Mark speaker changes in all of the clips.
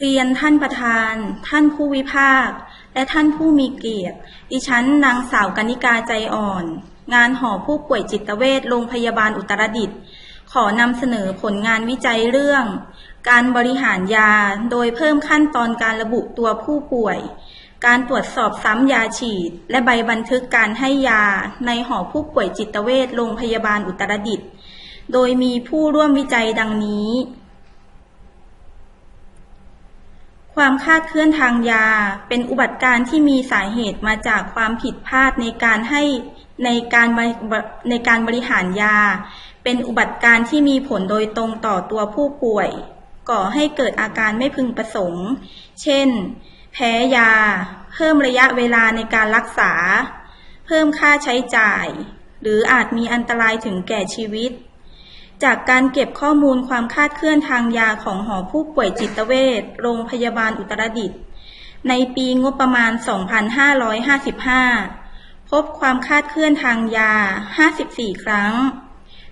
Speaker 1: เรียนท่านประธาน ท่านผู้วิพากษ์และท่านผู้มีเกียรติ ดิฉันนางสาวกนิกาใจอ่อน งานหอผู้ป่วยจิตเวชโรงพยาบาลอุตรดิตถ์ขอนำเสนอผลงานวิจัยเรื่อง การบริหารยาโดยเพิ่มขั้นตอนการระบุตัวผู้ป่วย การตรวจสอบซ้ำยาฉีด และใบบันทึกการให้ยาในหอผู้ป่วยจิตเวชโรงพยาบาลอุตรดิตถ์โดยมีผู้ร่วมวิจัยดังนี้ ความคาดเคลื่อนทางยา เป็นอุบัติการที่มีสาเหตุมาจากความผิดพลาดในการให้ในการในการบริหารยา เป็นอุบัติการที่มีผลโดยตรงต่อตัวผู้ป่วย ก่อให้เกิดอาการไม่พึงประสงค์ เช่น แพ้ยา เพิ่มระยะเวลาในการรักษา เพิ่มค่าใช้จ่าย หรืออาจมีอันตรายถึงแก่ชีวิต จากการเก็บข้อมูลความคาดเคลื่อนทางยาของหอผู้ป่วยจิตเวชโรงพยาบาลอุตรดิตถ์ในปีงบประมาณ 2555 พบความคาดเคลื่อนทางยา 54 ครั้ง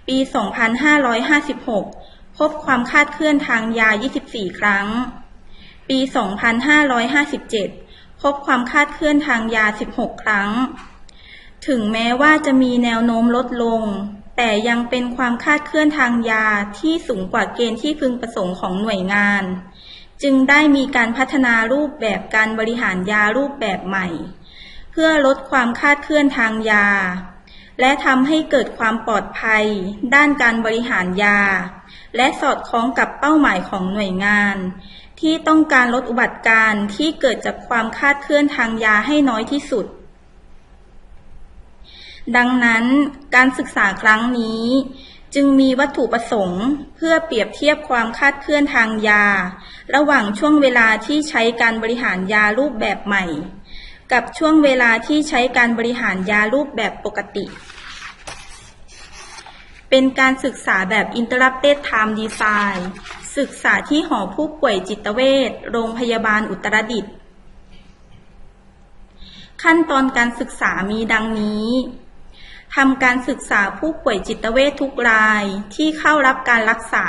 Speaker 1: ปี 2556 พบความคาดเคลื่อนทางยา 24 ครั้ง ปี 2557 พบความคาดเคลื่อนทางยา 16 ครั้ง ถึงแม้ว่าจะมีแนวโน้มลดลง แต่ยังเป็นความคาดเคลื่อนทางยาที่สูงกว่าเกณฑ์ที่พึงประสงค์ของหน่วยงาน จึงได้มีการพัฒนารูปแบบการบริหารยารูปแบบใหม่ เพื่อลดความคาดเคลื่อนทางยา และทำให้เกิดความปลอดภัย ด้านการบริหารยา และสอดคล้องกับเป้าหมายของหน่วยงาน ที่ต้องการลดอุบัติการณ์ที่เกิดจากความคาดเคลื่อนทางยาให้น้อยที่สุด ดังนั้นการศึกษาครั้งนี้ จึงมีวัตถุประสงค์เพื่อเปรียบเทียบความคาดเคลื่อนทางยา ระหว่างช่วงเวลาที่ใช้การบริหารยารูปแบบใหม่ กับช่วงเวลาที่ใช้การบริหารยารูปแบบปกติ เป็นการศึกษาแบบ Interrupted Time Design ศึกษาที่หอผู้ป่วยจิตเวชโรงพยาบาลอุตรดิตถ์ขั้นตอนการศึกษามีดังนี้ ทำการศึกษาผู้ป่วยจิตเวชทุกรายที่เข้ารับการรักษา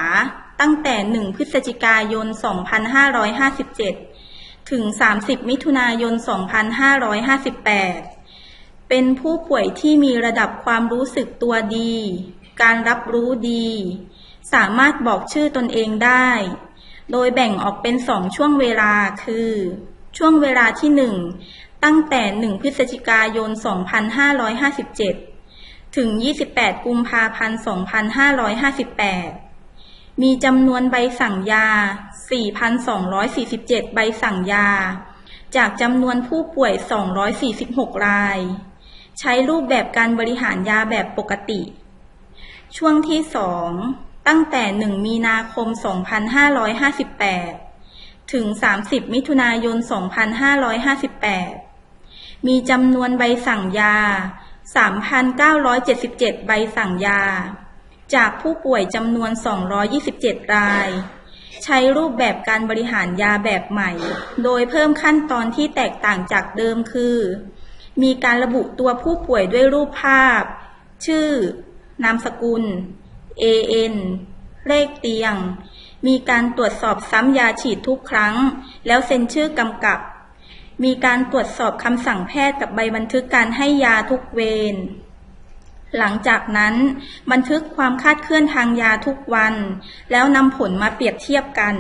Speaker 1: ตั้งแต่ 1 พฤศจิกายน 2557 ถึง 30 มิถุนายน 2558 เป็นผู้ป่วยที่มีระดับความรู้สึกตัวดี การรับรู้ดี สามารถบอกชื่อตนเองได้ โดยแบ่งออกเป็นสองช่วงเวลาคือ ช่วงเวลาที่ 1 ตั้งแต่ 1 พฤศจิกายน 2557 ถึง 28 กุมภาพันธ์ 2558 มีจำนวนใบสั่งยา 4,247 ใบสั่งยา จากจำนวนผู้ป่วย 246 ราย ใช้รูปแบบการบริหารยาแบบปกติ ช่วงที่ 2 ตั้งแต่ 1 มีนาคม 2558 ถึง 30 มิถุนายน 2558 มีจำนวนใบสั่งยา 3,977 ใบสั่งยา จากผู้ป่วยจำนวน 227 ราย ใช้รูปแบบการบริหารยาแบบใหม่ โดยเพิ่มขั้นตอนที่แตกต่างจากเดิมคือ มีการระบุตัวผู้ป่วยด้วยรูปภาพ ชื่อ นามสกุล AN เลขเตียง มีการตรวจสอบซ้ำยาฉีดทุกครั้ง แล้วเซ็นชื่อกำกับ มีการตรวจสอบคำสั่งแพทย์กับใบบันทึกการให้ยาทุกเวร หลังจากนั้น บันทึกความคาดเคลื่อนทางยาทุกวัน แล้วนำผลมาเปรียบเทียบกัน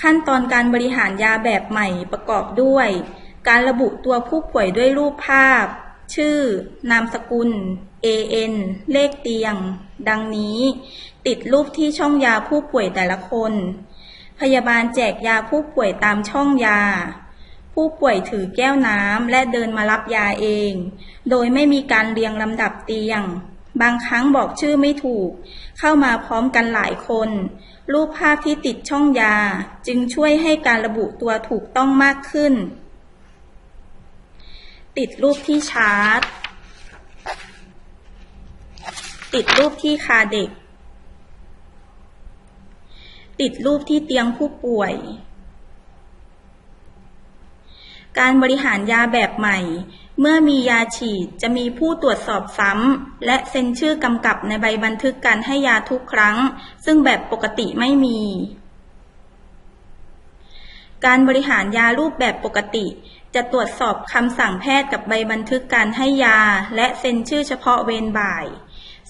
Speaker 1: ขั้นตอนการบริหารยาแบบใหม่ประกอบด้วย การระบุตัวผู้ป่วยด้วยรูปภาพ ชื่อ นามสกุล AN เลขเตียง ดังนี้ ติดรูปที่ช่องยาผู้ป่วยแต่ละคน พยาบาลแจกยาผู้ป่วยตามช่องยา ผู้ป่วยถือแก้วน้ำและเดินมารับยาเอง โดยไม่มีการเรียงลำดับเตียง บางครั้งบอกชื่อไม่ถูก เข้ามาพร้อมกันหลายคน รูปภาพที่ติดช่องยาจึงช่วยให้การระบุตัวถูกต้องมากขึ้น ติดรูปที่ชาร์ตติดรูปที่คาเด็ก ติดรูปที่เตียงผู้ป่วย การบริหารยาแบบใหม่ เมื่อมียาฉีดจะมีผู้ตรวจสอบซ้ำและเซ็นชื่อกำกับในใบบันทึกการให้ยาทุกครั้ง ซึ่งแบบปกติไม่มี การบริหารยารูปแบบปกติจะตรวจสอบคำสั่งแพทย์กับใบบันทึกการให้ยา และเซ็นชื่อเฉพาะเวรบ่าย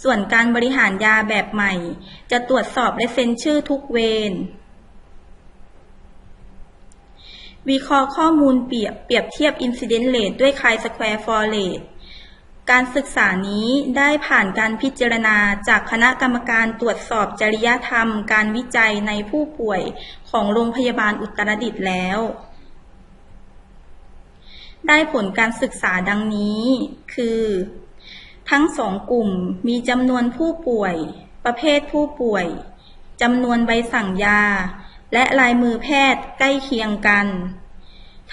Speaker 1: ส่วนการบริหารยาแบบใหม่ จะตรวจสอบและเซ็นชื่อทุกเวรวิเคราะห์ข้อมูลเปรียบเปรียบเทียบ Incident Rate ด้วย Chi-Square for Rate การศึกษานี้ได้ผ่านการพิจารณาจากคณะกรรมการตรวจสอบจริยธรรม การวิจัยในผู้ป่วยของโรงพยาบาลอุตรดิตถ์แล้ว ได้ผลการศึกษาดังนี้ คือ ทั้งสองกลุ่มมีจำนวนผู้ป่วย ประเภทผู้ป่วยจำนวนใบสั่งยา และลายมือแพทย์ใกล้เคียงกัน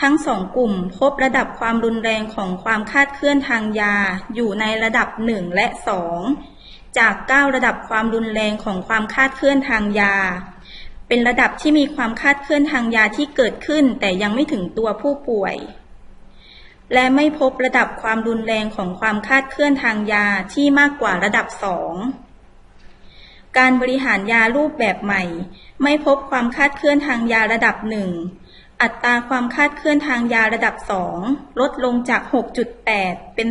Speaker 1: ทั้งสองกลุ่มพบระดับความรุนแรงของความคาดเคลื่อนทางยาอยู่ในระดับ 1 และ 2 จาก 9 ระดับความรุนแรงของความคาดเคลื่อนทางยา เป็นระดับที่มีความคาดเคลื่อนทางยาที่เกิดขึ้นแต่ยังไม่ถึงตัวผู้ป่วย และไม่พบระดับความรุนแรงของความคาดเคลื่อนทางยาที่มากกว่าระดับ 2 การบริหารยารูปแบบใหม่ ไม่พบความคาดเคลื่อนทางยาระดับหนึ่งอัตราความคาดเคลื่อนทางยาระดับ 2 ลดลงจาก 6.8 เป็น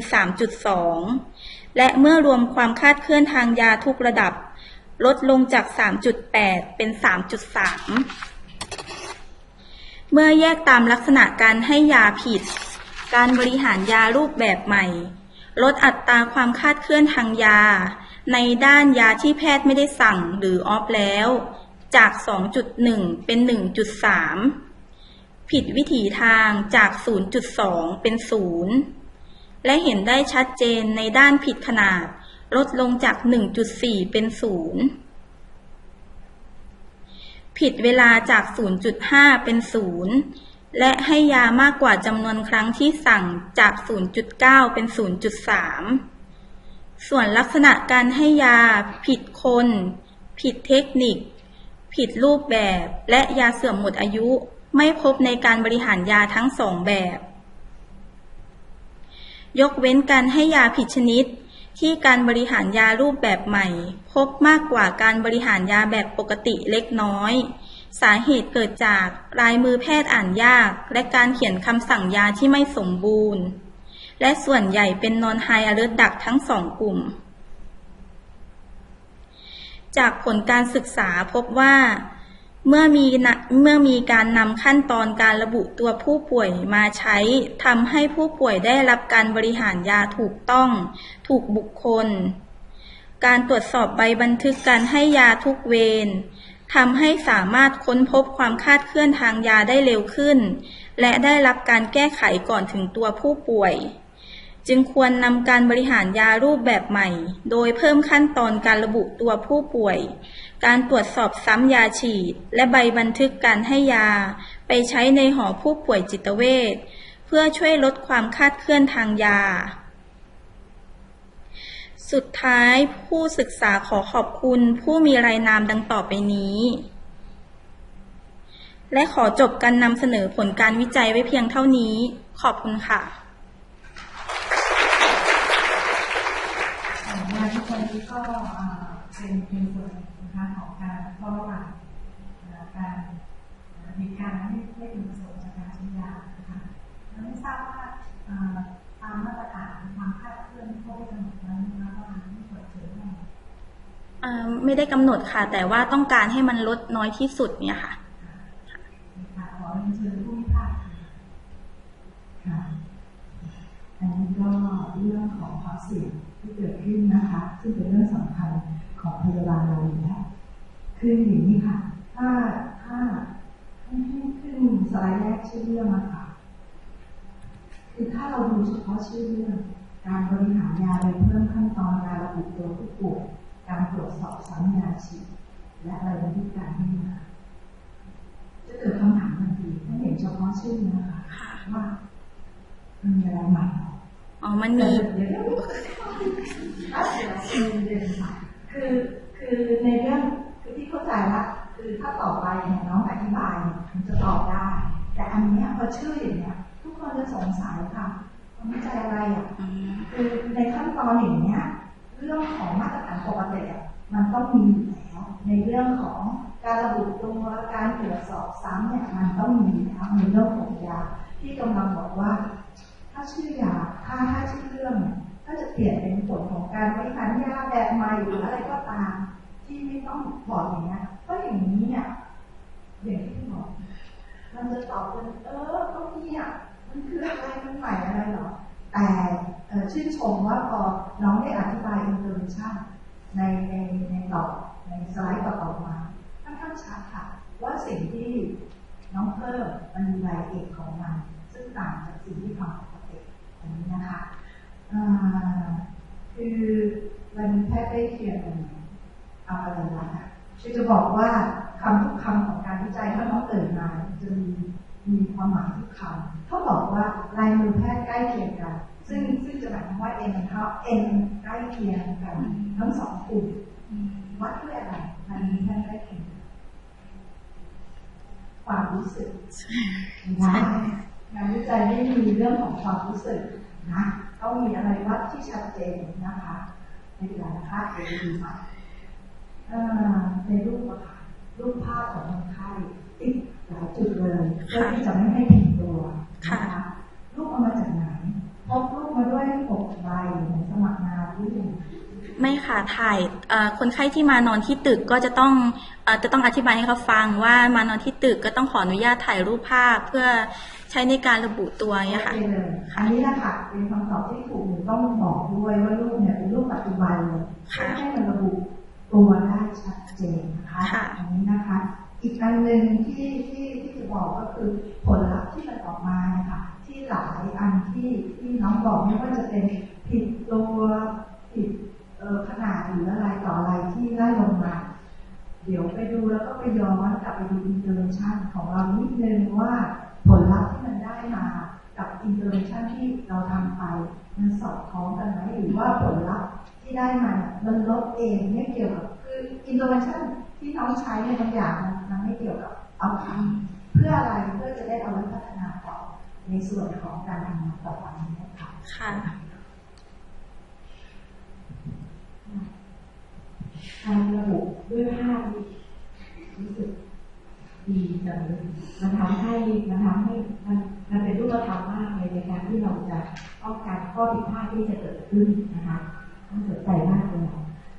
Speaker 1: 3.2 และเมื่อรวมความคาดเคลื่อนทางยาทุกระดับ ลดลงจาก 3.8 เป็น 3.3 เมื่อแยกตามลักษณะการให้ยาผิด การบริหารยารูปแบบใหม่ ลดอัตราความคาดเคลื่อนทางยา ในด้านยาที่แพทย์ไม่ได้สั่งหรือออฟแล้ว จาก 2.1 เป็น 1.3 ผิดวิถีทางจาก 0.2 เป็น 0 และเห็นได้ชัดเจนในด้านผิดขนาด ลดลงจาก 1.4 เป็น 0ผิดเวลาจาก 0.5 เป็น 0 และให้ยามากกว่าจำนวนครั้งที่สั่งจาก 0.9 เป็น 0.3 ส่วนลักษณะการให้ยา ผิดคน ผิดเทคนิค ผิดรูปแบบ และยาเสื่อมหมดอายุ ไม่พบในการบริหารยาทั้งสองแบบ ยกเว้นการให้ยาผิดชนิด ที่การบริหารยารูปแบบใหม่ พบมากกว่าการบริหารยาแบบปกติเล็กน้อย สาเหตุเกิดจากลายมือแพทย์อ่านยาก และการเขียนคำสั่งยาที่ไม่สมบูรณ์ และส่วนใหญ่เป็นนอนไฮอเลอร์ดักทั้งสองกลุ่ม จากผลการศึกษาพบว่าเมื่อมีเมื่อมีการนำขั้นตอนการระบุตัวผู้ป่วยมาใช้ทำให้ผู้ป่วยได้รับการบริหารยาถูกต้อง ถูกบุคคล การตรวจสอบใบบันทึกการให้ยาทุกเวร ทำให้สามารถค้นพบความคาดเคลื่อนทางยาได้เร็วขึ้น และได้รับการแก้ไขก่อนถึงตัวผู้ป่วย จึงควรนำการบริหารยารูปแบบใหม่ โดยเพิ่มขั้นตอนการระบุตัวผู้ป่วย การตรวจสอบซ้ำยาฉีด และใบบันทึกการให้ยา ไปใช้ในหอผู้ป่วยจิตเวชเพื่อช่วยลดความคาดเคลื่อนทางยา สุดท้ายผู้ศึกษาขอขอบคุณผู้มีรายนามดังต่อไปนี้ และขอจบการนำเสนอผลการวิจัยไว้เพียงเท่านี้ ขอบคุณค่ะ
Speaker 2: งานทุกคนนี้ก็เป็นเป็นส่วนนะคะของการเฝ้าระวังการอ่าเหตุการณ์ที่ไม่ถึงประสงค์จากการใช้ยานะคะไม่ทราบว่าตามมาตรการความคาดเคลื่อน ไม่
Speaker 1: ได้กำหนดค่ะ แต่ว่าต้องการให้มันลดน้อยที่สุดเนี่ยค่ะ
Speaker 2: ขอเชิญผู้ภาคค่ะอันนี้ก็เรื่องของความเสี่ยงที่เกิดขึ้นนะคะซึ่งเป็นเรื่องสำคัญของพยาบาลเราอยู่แล้วคืออย่างนี้ค่ะ ถ้าถ้าให้ให้ขึ้นสไลด์แรกชื่อเรื่องอะค่ะคือถ้าเราดูเฉพาะชื่อเรื่องการบริหารยาโดยเพิ่มขั้นตอนการระบุตัวผู้ป่วย การตรวจสอบซ้ำยาฉีดและอะไรบันทึกการให้ยาจะเกิดคำถามทันทีถ้าเห็นเฉพาะชื่อนะคะ
Speaker 1: ค่ะ
Speaker 2: ว่ามันมีอะไรใหม่หรอ
Speaker 1: อ๋อมันมี
Speaker 2: เดี๋ยวเดี๋ยวเดี๋ยวคือ ต้องมีอยู่แล้วในเรื่องของการระบุตัวการตรวจสอบซ้ำเนี่ยมันต้องมีแล้วในเรื่องของยาที่กำลังบอกว่า ถ้าชื่อยาถ้าถ้าชื่อเรื่อง ก็จะเปลี่ยนเป็นผลของการบริหารยาแบบใหม่หรืออะไรก็ตาม ที่ไม่ต้องบอกอย่างเงี้ยก็อย่างนี้เนี่ยอย่างที่บอกมันจะตอบเป็นเออก็เนี่ยมันคืออะไรมันใหม่อะไรหรอแต่ชื่นชมว่าพอน้องได้อธิบายอินเตอร์เนชั่น ในในในต่อในสไลด์ต่อต่อมาค่อนข้างชัดค่ะ ว่าสิ่งที่น้องเพิ่มมันมีรายละเอียดของมัน ซึ่งต่างจากสิ่งที่ทำปกติอันนี้นะคะคือมันแค่ได้เขียนกันเอาอะไรมาค่ะคือจะบอกว่าคำทุกคำของการวิจัยถ้าน้องเอ่ยมาจะมีมีความหมายทุกคำเขาบอกว่าลายมือแพทย์ใกล้เคียงกัน ซึ่งซึ่งจะหมายความว่าเอ็นเท่าเอ็นใกล้เคียงกันทั้งสองกลุ่มวัดด้วยอะไรลายมือแพทย์ใกล้เคียงกันความรู้สึกนะงานวิจัยไม่มีเรื่องของความรู้สึกนะต้องมีอะไรวัดที่ชัดเจนนะคะในเวลานะคะเดี๋ยวดูใหม่เอ่อในรูปอะค่ะรูปภาพของคนไข้ติดหลายจุดเลยเพื่อที่จะไม่ให้ผิดตัวนะคะรูปเอามาจากไหน พกรูปมาด้วยหกใบเหมือนสมัครงานหรือยัง
Speaker 1: ไม่ค่ะถ่ายเอ่อคนไข้ที่มานอนที่ตึกก็จะต้องเอ่อจะต้องอธิบายให้เขาฟังว่ามานอนที่ตึกก็ต้องขออนุญาตถ่ายรูปภาพเพื่อใช้ในการระบุตัวเนี่ยค่ะ
Speaker 2: โอเคเลยอันนี้แหละค่ะเป็นคำตอบที่ถูกหนูต้องบอกด้วยว่ารูปเนี่ยเป็นรูปปัจจุบันเลย
Speaker 1: ค่ะ
Speaker 2: ให้มันระบุตัวได้ชัดเจนนะคะ
Speaker 1: ค่ะ
Speaker 2: อันนี้นะคะ อีกอันหนึ่งที่ที่ที่จะบอกก็คือผลลัพธ์ที่มันออกมานะคะที่ หลายอันที่ที่น้องบอกไม่ว่าจะเป็นผิดตัวผิดขนาดหรืออะไรต่ออะไรที่ไล่ลงมา เดี๋ยวไปดูแล้วก็ไปย้อนกลับไปดูอินเตอร์เนชั่นของเรานิดนึงว่าผลลัพธ์ที่มันได้มากับอินเตอร์เนชั่นที่เราทำไปมันสอดคล้องกันไหมหรือว่าผลลัพธ์ที่ได้มามันลดเองไม่เกี่ยวกับคืออินเตอร์เนชั่นที่น้องใช้ในบางอย่างมันมันไม่เกี่ยวกับเอาทำเพื่ออะไรเพื่อจะได้เอาไว้พัฒนาต่อ ในส่วนของการทำงานต่อไปนี้นะคะ
Speaker 1: ค่ะ
Speaker 3: การระบุด้วยภาพนี่รู้สึกดีจังเลยมันทำให้มันทำให้มันมันเป็นรูปธรรมมากเลยในการที่เราจะป้องกันข้อผิดพลาดที่จะเกิดขึ้นนะคะน่าสนใจมากเลย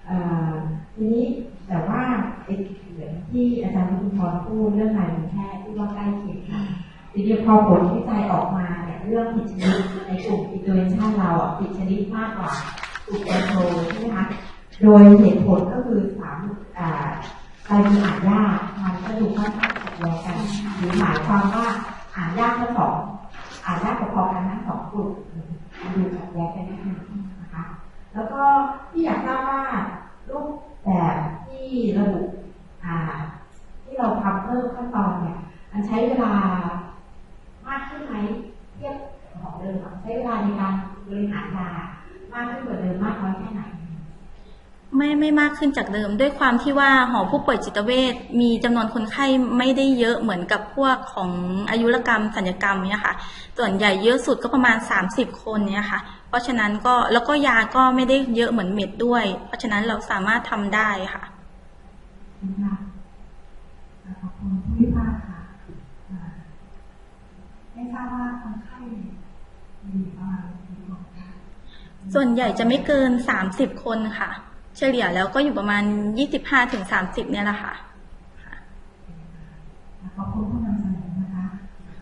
Speaker 3: เอ่อทีนี้แต่ว่าไอ้เหมือนที่อาจารย์คุณพรพูดเรื่องลายมือแพทย์ที่ว่าใกล้เคียงกัน ทีนี้พอผลวิจัยออกมาเนี่ยเรื่องผิดชนิดในกลุ่มอินโดนีเซียเราอะผิดชนิดมากกว่ากลุ่มแอนโทรใช่ไหมคะโดยเหตุผลก็คือสามอ่าลายมืออ่านยากมันก็ดูค่อนข้างขัดแย้งกันหรือหมายความว่าอ่านยากทั้งสองอ่านยากพอๆกันทั้งสองกลุ่มมันดูขัดแย้งกันนิดนึงนะคะแล้วก็ที่อยากทราบว่ารูปแบบที่ระบุอ่าที่เราทำเพิ่มขั้นตอนเนี่ยมันใช้เวลามากขึ้นไหมเทียบกับของเดิมอะใช้เวลาในการบริหารยามากขึ้นกว่าเดิมมากน้อยแค่ไหน
Speaker 1: ไม่ไม่มากขึ้นจากเดิม ด้วยความที่ว่าหอผู้ป่วยจิตเวชมีจำนวนคนไข้ไม่ได้เยอะเหมือนกับพวกของอายุรกรรมสัญญกรรมเนี่ยค่ะ ส่วนใหญ่เยอะสุดก็ประมาณ 30 คนเนี่ยค่ะ เพราะฉะนั้นก็แล้วก็ยาก็ไม่ได้เยอะเหมือนเม็ดด้วย เพราะฉะนั้นเราสามารถทำได้ค่ะ
Speaker 2: นะคะขอบคุณผู้พิพากษาค่ะอ่าไม่ทราบว่าคนไข้มีประมาณกี่คนคะ
Speaker 1: ส่วนใหญ่จะไม่เกิน 30 คนค่ะ เฉลี่ยแล้วก็อยู่ประมาณ 25-30 เนี่ยแหละค่ะ
Speaker 2: ขอบคุณผู้นำเส